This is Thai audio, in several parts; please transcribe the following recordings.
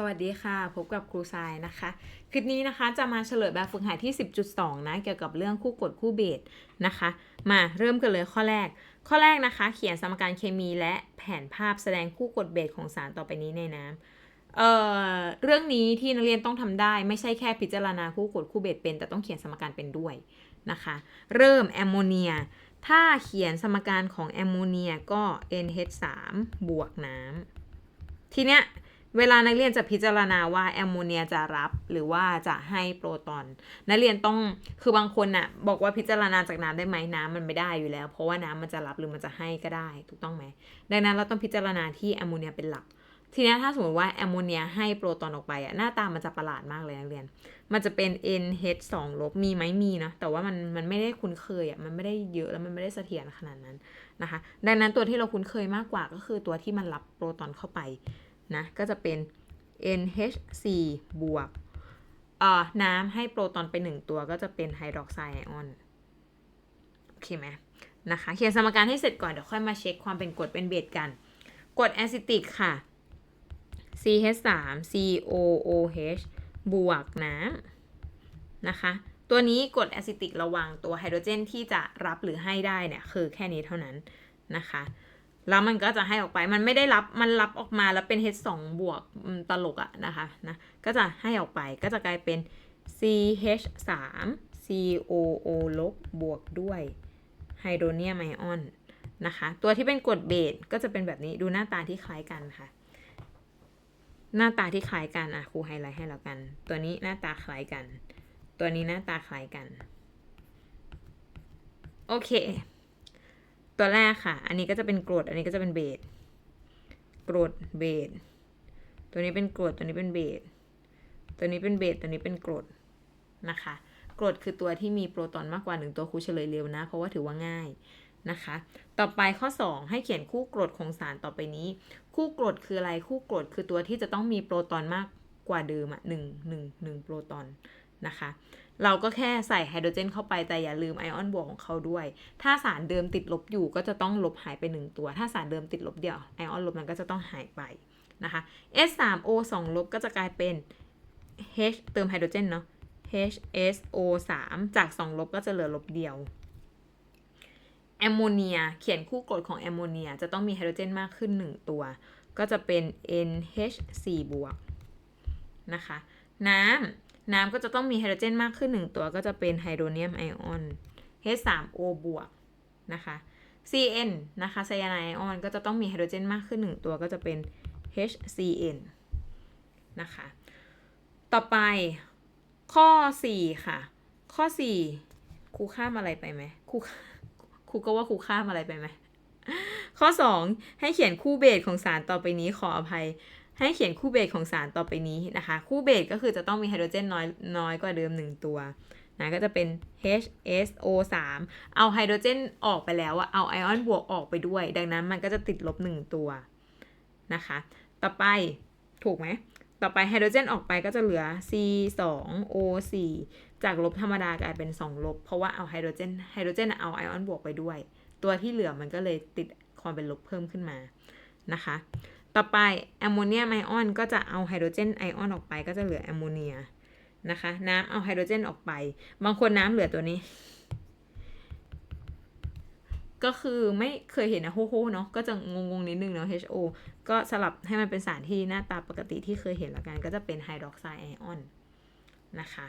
สวัสดีค่ะ พบกับครูทรายนะคะ คลิปนี้นะคะจะมาเฉลยแบบฝึกหัดที่ 10.2 นะ เกี่ยวกับเรื่องคู่กดคู่เบสนะคะ มาเริ่มกันเลยข้อแรก ข้อแรกนะคะ เขียนสมการเคมีและแผนภาพแสดงคู่กดเบสของสารต่อไปนี้ในน้ำเอ่อเรื่องนี้ที่นักเรียนต้องทำได้ไม่ใช่แค่พิจารณาคู่กดคู่เบสเป็น แต่ต้องเขียนสมการเป็นด้วยนะคะ เริ่มแอมโมเนีย ถ้าเขียนสมการของแอมโมเนียก็ NH3 บวกน้ำทีเนี้ย เวลานักเรียนจะพิจารณาว่าแอมโมเนียจะรับหรือว่าจะให้โปรตอน นักเรียนต้องคือบางคนน่ะบอกว่าพิจารณาจากน้ำได้ไหมน้ำมันไม่ได้อยู่แล้ว เพราะว่าน้ำมันจะรับหรือมันจะให้ก็ได้ถูกต้องไหมดังนั้นเราต้องพิจารณาที่แอมโมเนียเป็นหลัก ทีนี้ถ้าสมมติว่าแอมโมเนียให้โปรตอนออกไปอะหน้าตามันจะประหลาดมากเลยนักเรียน มันจะเป็น NH2 ลบมีไหมมีนะแต่ว่ามันมันไม่ได้คุ้นเคยอะมันไม่ได้เยอะแล้วมันไม่ได้เสถียรขนาดนั้นนะคะ ดังนั้นตัวที่เราคุ้นเคยมากกว่าก็คือตัวที่มันรับโปรตอนเข้าไป นะก็จะเป็น NH4 บวกเอ่อน้ำให้โปรตอนไป 1 ตัวก็จะเป็นไฮดรอกไซด์ไอออนโอเคไหมนะคะเขียนสมการให้เสร็จก่อน เดี๋ยวค่อยมาเช็คความเป็นกรดเป็นเบสกันกรดแอซิติกค่ะ CH3 COOH บวกน้ำนะคะ ตัวนี้กรดแอซิติกระวังตัวไฮโดรเจนที่จะรับหรือให้ได้เนี่ย คือแค่นี้เท่านั้นนะคะ แล้วมันก็จะให้ออกไป มันไม่ได้รับ มันรับออกมาแล้วเป็น H2 บวกตลกอะนะคะนะ ก็จะให้ออกไป ก็จะกลายเป็น CH3 COO ลบบวกด้วยไฮโดรเนียมไอออนนะคะ ตัวที่เป็นกรดเบสก็จะเป็นแบบนี้ ดูหน้าตาที่คล้ายกันค่ะ หน้าตาที่คล้ายกันอะครูไฮไลท์ให้แล้วกัน ตัวนี้หน้าตาคล้ายกัน ตัวนี้หน้าตาคล้ายกัน โอเค ตัวแรกค่ะ อันนี้ก็จะเป็นกรด อันนี้ก็จะเป็นเบสกรดเบสตัวนี้เป็นกรด ตัวนี้เป็นเบสตัวนี้เป็นเบสตัวนี้เป็นกรดนะคะ กรดคือตัวที่มีโปรตอนมากกว่าหนึ่งตัวครูเฉลยเร็วนะ เพราะว่าถือว่าง่ายนะคะ ต่อไปข้อ 2 ให้เขียนคู่กรดของสารต่อไปนี้ คู่กรดคืออะไร คู่กรดคือตัวที่จะต้องมีโปรตอนมากกว่าเดิมอะหนึ่งหนึ่งหนึ่งโปรตอนนะคะ เราก็แค่ใส่ไฮโดรเจนเข้าไปแต่อย่าลืมไอออนบวกของเขาด้วย ถ้าสารเดิมติดลบอยู่ก็จะต้องลบหายไป 1 ตัว ถ้าสารเดิมติดลบเดียวไอออนลบนั้นก็จะต้องหายไปนะคะ S3O 2ลบก็จะกลายเป็น H เติมไฮโดรเจนเนาะ HSO 3จาก 2 ลบก็จะเหลือลบเดียวแอมโมเนียเขียนคู่กรดของแอมโมเนียจะต้องมีไฮโดรเจนมากขึ้น 1 ตัว ก็จะเป็น NH4 บวกนะคะ น้ำ น้ำก็จะต้องมีไฮโดรเจนมากขึ้น 1 ตัวก็จะเป็นไฮโดรเนียมไอออน H3O บวกนะคะ CN นะคะไซยาไนไอออนก็จะต้องมีไฮโดรเจนมากขึ้น 1 ตัวก็จะเป็น HCN นะคะ ต่อไปข้อ 4 ค่ะ ข้อ 4 ครูข้ามอะไรไปไหมครูครูก็ว่าครูข้ามอะไรไปไหมข้อ 2 ให้เขียนคู่เบสของสารต่อไปนี้ขออภัย ให้เขียนคู่เบสของสารต่อไปนี้นะคะ คู่เบสก็คือจะต้องมีไฮโดรเจนน้อยน้อยกว่าเดิม 1 ตัวนะก็จะเป็น HSO3 เอาไฮโดรเจนออกไปแล้วอะเอาไอออนบวกออกไปด้วย ดังนั้นมันก็จะติดลบ 1 ตัวนะคะ ต่อไปถูกไหม ต่อไปไฮโดรเจนออกไปก็จะเหลือ C2O4 จากลบธรรมดากลายเป็น 2 ลบ เพราะว่าเอาไฮโดรเจนไฮโดรเจนเอาไอออนบวกไปด้วย ตัวที่เหลือมันก็เลยติดความเป็นลบเพิ่มขึ้นมานะคะ ต่อไปแอมโมเนียไอออนก็จะเอาไฮโดรเจนไอออนออกไปก็จะเหลือแอมโมเนียนะคะน้ำเอาไฮโดรเจนออกไป บางคนน้ำเหลือตัวนี้ ก็คือไม่เคยเห็นนะโฮโฮเนาะก็จะงงๆนิดนึงเนาะ HO ก็สลับให้มันเป็นสารที่หน้าตาปกติที่เคยเห็นละกัน ก็จะเป็นไฮดรอกไซด์ไอออนนะคะ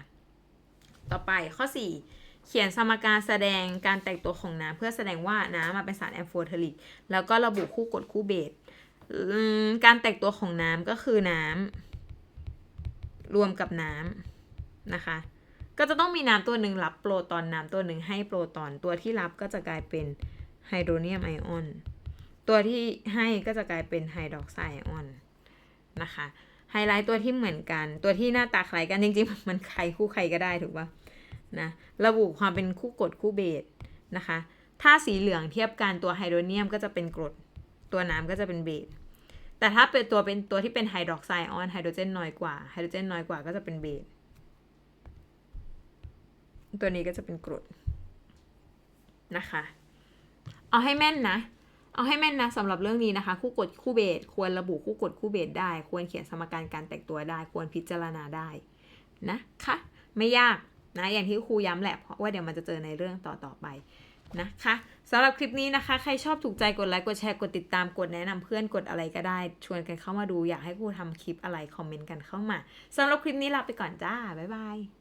ต่อไปข้อ 4 เขียนสมการแสดงการแตกตัวของน้ำเพื่อแสดงว่าน้ำมาเป็นสารแอมโฟเทอริกแล้วก็ระบุคู่กดคู่เบส การแตกตัวของน้ำก็คือน้ำรวมกับน้ำนะคะ ก็จะต้องมีน้ำตัวหนึ่งรับโปรตอนน้ำตัวหนึ่งให้โปรตอนตัวที่รับก็จะกลายเป็นไฮโดรเนียมไอออน ตัวที่ให้ก็จะกลายเป็นไฮดรอกไซด์ไอออนนะคะไฮไลท์ตัวที่เหมือนกัน ตัวที่หน้าตาคล้ายกันจริงๆ มันใครคู่ใครก็ได้ถูกปะนะระบุความเป็นคู่กรดคู่เบสนะคะ ถ้าสีเหลืองเทียบกันตัวไฮโดรเนียมก็จะเป็นกรด ตัวน้ำก็จะเป็นเบสแต่ถ้าเป็นตัวเป็นตัวที่เป็นไฮดรอกไซด์ออนไฮโดรเจนน้อยกว่าไฮโดรเจนน้อยกว่าก็จะเป็นเบสตัวนี้ก็จะเป็นกรดนะคะ เอาให้แม่นนะเเอาให้แม่นนะสำหรับเรื่องนี้นะคะ คู่กดคู่เบสควรระบุคู่กดคู่เบสได้ ควรเขียนสมการการแตกตัวได้ ควรพิจารณาได้นะคะ ไม่ยากนะอย่างที่ครูย้ำแหละเพราะว่าเดี๋ยวมันจะเจอในเรื่องต่อๆไป นะคะสำหรับคลิปนี้นะคะ ใครชอบถูกใจกดไลค์กดแชร์กดติดตามกดแนะนำเพื่อนกดอะไรก็ได้ ชวนกันเข้ามาดูอยากให้ครูทำคลิปอะไรคอมเมนต์กันเข้ามาสำหรับคลิปนี้ลาไปก่อนจ้า บ๊ายบาย